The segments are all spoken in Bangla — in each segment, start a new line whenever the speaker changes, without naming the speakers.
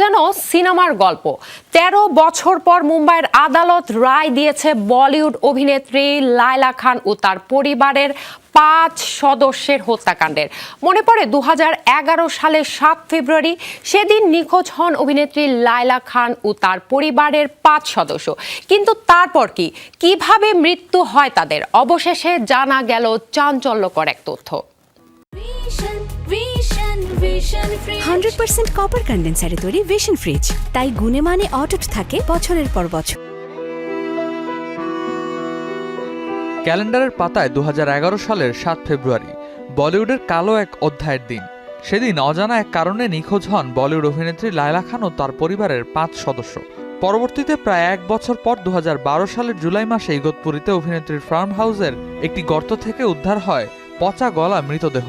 যেন সিনেমার গল্প। তেরো বছর পর মুম্বাইয়ের আদালত রায় দিয়েছে বলিউড অভিনেত্রী লায়লা খান ও তার পরিবারের পাঁচ সদস্যের হত্যাকাণ্ডের। মনে পড়ে দু সালের সাত ফেব্রুয়ারি সেদিন নিখোঁজ হন অভিনেত্রী লায়লা খান ও তার পরিবারের পাঁচ সদস্য। কিন্তু তারপর কি? কীভাবে মৃত্যু হয় তাদের? অবশেষে জানা গেল চাঞ্চল্যকর এক তথ্য।
হান্ড্রেড পার্সেন্ট কপার কন্ডেন্সারে তৈরি ভিশন ফ্রিজ তাই গুণে মানে অটুট থাকে বছরের পর বছর।
ক্যালেন্ডারের পাতায় দুহাজার এগারো সালের সাত ফেব্রুয়ারি, বলিউডের কালো এক অধ্যায়ের দিন। সেদিন অজানা এক কারণে নিখোঁজ হন বলিউড অভিনেত্রী লায়লা খান ও তার পরিবারের পাঁচ সদস্য। পরবর্তীতে প্রায় এক বছর পর দু হাজার বারো সালের জুলাই মাসে ইগতপুরীতে অভিনেত্রীর ফার্ম হাউসের একটি গর্ত থেকে উদ্ধার হয় পচা গলা মৃতদেহ।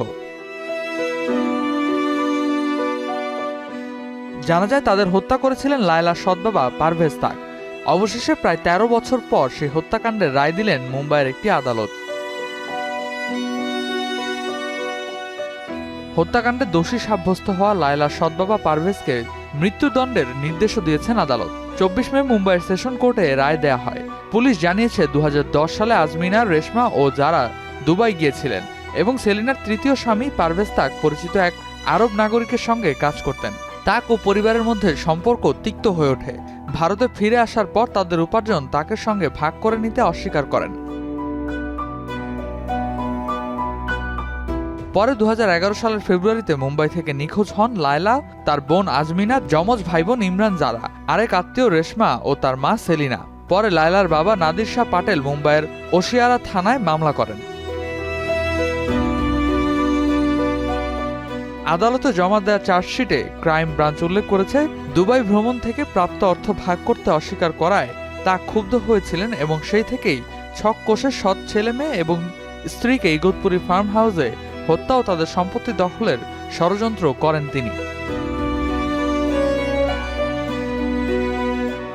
জানা যায় তাদের হত্যা করেছিলেন লায়লার সৎবাবা পারভেজ তাক। অবশেষে প্রায় ১৩ বছর পর সেই হত্যাকাণ্ডের রায় দিলেন মুম্বাইয়ের একটি আদালত। হত্যাকাণ্ডে দোষী সাব্যস্ত হওয়া লায়লার সৎবাবা পারভেজকে মৃত্যুদণ্ডের নির্দেশও দিয়েছেন আদালত। চব্বিশ মে মুম্বাইয়ের সেশন কোর্টে রায় দেয়া হয়। পুলিশ জানিয়েছে দু হাজার দশ সালে আজমিনা, রেশমা ও যারা দুবাই গিয়েছিলেন এবং সেলিনার তৃতীয় স্বামী, পারভেজ তাক, পরিচিত এক আরব নাগরিকের সঙ্গে কাজ করতেন। তাক ও পরিবারের মধ্যে সম্পর্ক তিক্ত হয়ে ওঠে। ভারতে ফিরে আসার পর তাদের উপার্জন তাকের সঙ্গে ভাগ করে নিতে অস্বীকার করেন। পরে দু হাজার এগারো সালের ফেব্রুয়ারিতে মুম্বাই থেকে নিখোঁজ হন লায়লা, তার বোন আজমিনা, যমজ ভাই বোন ইমরান জারা আরেক আত্মীয় রেশমা ও তার মা সেলিনা। পরে লায়লার বাবা নাদির শাহ পাটেল মুম্বাইয়ের ওশিয়ারা থানায় মামলা করেন। আদালতে জমা দেওয়া চার্জশিটে ক্রাইম ব্রাঞ্চ উল্লেখ করেছে, দুবাই ভ্রমণ থেকে প্রাপ্ত অর্থ ভাগ করতে অস্বীকার করায় তা ক্ষুব্ধ হয়েছিলেন এবং সেই থেকেই ছক কোষে সৎ ছেলে মেয়ে এবং স্ত্রীকে ইগতপুরী ফার্ম হাউসে হত্যা ও তাদের সম্পত্তি দখলের ষড়যন্ত্র করেন তিনি।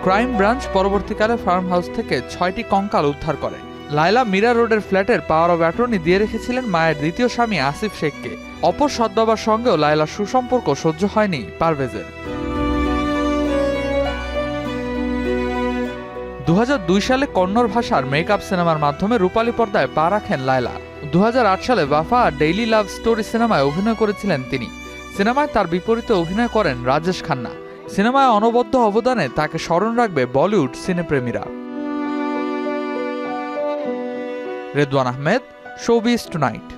ক্রাইম ব্রাঞ্চ পরবর্তীকালে ফার্ম হাউস থেকে ছয়টি কঙ্কাল উদ্ধার করে। লায়লা মীরা রোডের ফ্ল্যাটের পাওয়ার অব অ্যাটর্নি দিয়ে রেখেছিলেন মায়ের দ্বিতীয় স্বামী আসিফ শেখকে। অপর সদ্বাবার সঙ্গেও লায়লার সুসম্পর্ক সহ্য হয়নি পারভেজের। দু হাজার দুই সালে কন্নড় ভাষার মেকআপ সিনেমার মাধ্যমে রূপালী পর্দায় পা রাখেন লায়লা। দু সালে বাফা ডেইলি লাভ স্টোরি সিনেমায় অভিনয় করেছিলেন তিনি। সিনেমায় তার বিপরীতে অভিনয় করেন রাজেশ খান্না। সিনেমায় অনবদ্য অবদানে তাকে স্মরণ রাখবে Bollywood সিনেপ্রেমীরা। Redwan Ahmed showbiz tonight.